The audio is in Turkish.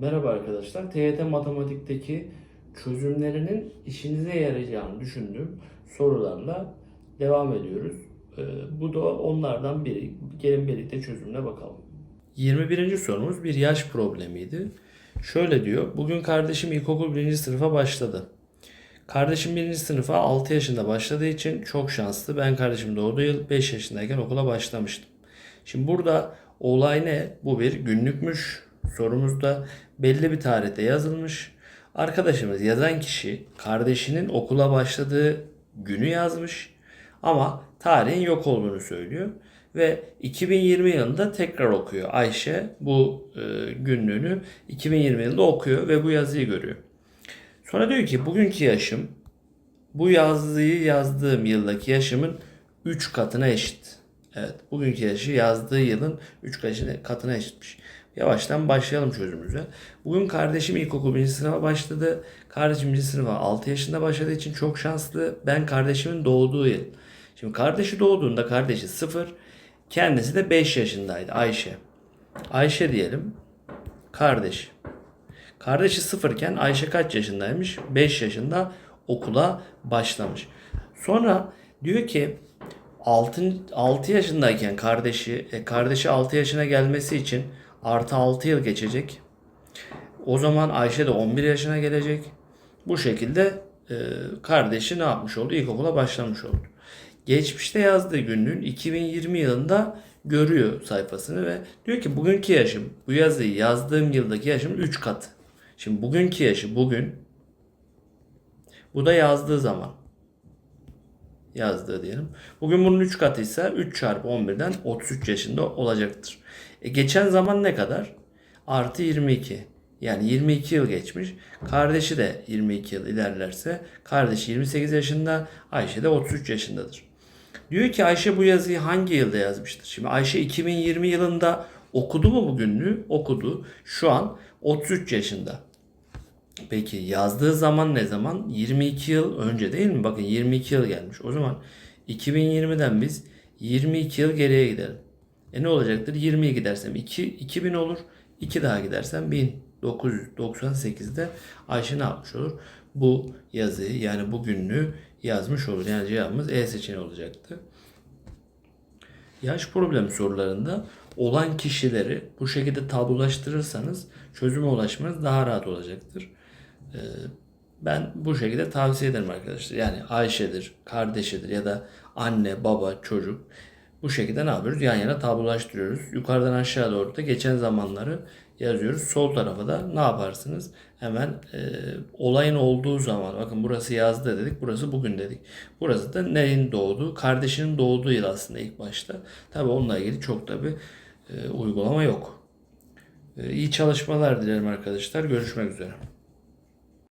Merhaba arkadaşlar. TYT Matematik'teki çözümlerinin işinize yarayacağını düşündüğüm sorularla devam ediyoruz. Ee, Bu da onlardan biri. Gelin birlikte çözümüne bakalım. 21. sorumuz bir yaş problemiydi. Şöyle diyor. Bugün kardeşim ilkokul 1. sınıfa başladı. Kardeşim 1. sınıfa 6 yaşında başladığı için çok şanslı. Ben kardeşim doğduğu yıl 5 yaşındayken okula başlamıştım. Şimdi burada olay ne? Bu bir günlükmüş. Sorumuzda belli bir tarihte yazılmış. Arkadaşımız yazan kişi kardeşinin okula başladığı günü yazmış ama tarihin yok olduğunu söylüyor. Ve 2020 yılında tekrar okuyor Ayşe bu e, günlüğünü 2020 yılında okuyor ve bu yazıyı görüyor. Sonra diyor ki bugünkü yaşım bu yazıyı yazdığım yıldaki yaşımın 3 katına eşit. Evet, bugünkü yaşı yazdığı yılın 3 katına eşitmiş. Yavaştan başlayalım çözümümüze. Bugün kardeşim ilkokul 1. sınıfa başladı. Kardeşim 1. sınıfa 6 yaşında başladığı için çok şanslı. Ben kardeşimin doğduğu yıl. Şimdi kardeşi doğduğunda kardeşi 0, kendisi de 5 yaşındaydı Ayşe. Ayşe diyelim. Kardeş. Kardeşi sıfırken Ayşe kaç yaşındaymış? 5 yaşında okula başlamış. Sonra diyor ki 6, 6 yaşındayken kardeşi e, kardeşi 6 yaşına gelmesi için artı 6 yıl geçecek. O zaman Ayşe de 11 yaşına gelecek. Bu şekilde e, kardeşi ne yapmış oldu? İlkokula başlamış oldu. Geçmişte yazdığı günlüğün 2020 yılında görüyor sayfasını ve diyor ki bugünkü yaşım bu yazıyı yazdığım yıldaki yaşım 3 katı. Şimdi bugünkü yaşı bugün bu da yazdığı zaman yazdığı diyelim. Bugün bunun 3 katıysa 3 çarpı 11'den 33 yaşında olacaktır. E geçen zaman ne kadar? Artı 22. Yani 22 yıl geçmiş. Kardeşi de 22 yıl ilerlerse kardeşi 28 yaşında, Ayşe de 33 yaşındadır. Diyor ki Ayşe bu yazıyı hangi yılda yazmıştır? Şimdi Ayşe 2020 yılında okudu mu bu günlüğü? Okudu. Şu an 33 yaşında. Peki yazdığı zaman ne zaman? 22 yıl önce değil mi? Bakın 22 yıl gelmiş. O zaman 2020'den biz 22 yıl geriye gidelim. E ne olacaktır? 20'ye gidersem 2, 2000 olur. 2 daha gidersem 1998'de Ayşe ne yapmış olur? Bu yazıyı yani bu günlüğü yazmış olur. Yani cevabımız E seçeneği olacaktı. Yaş problemi sorularında olan kişileri bu şekilde tablolaştırırsanız çözüme ulaşmanız daha rahat olacaktır. Ee, Ben bu şekilde tavsiye ederim arkadaşlar. Yani Ayşe'dir, kardeşidir ya da anne, baba, çocuk. Bu şekilde ne yapıyoruz? Yan yana tablolaştırıyoruz. Yukarıdan aşağı doğru da geçen zamanları yazıyoruz. Sol tarafa da ne yaparsınız? Hemen e, olayın olduğu zaman bakın burası yazdı dedik. Burası bugün dedik. Burası da neyin doğduğu? Kardeşinin doğduğu yıl aslında ilk başta. Tabi onunla ilgili çok da bir e, uygulama yok. E, iyi çalışmalar dilerim arkadaşlar. Görüşmek üzere.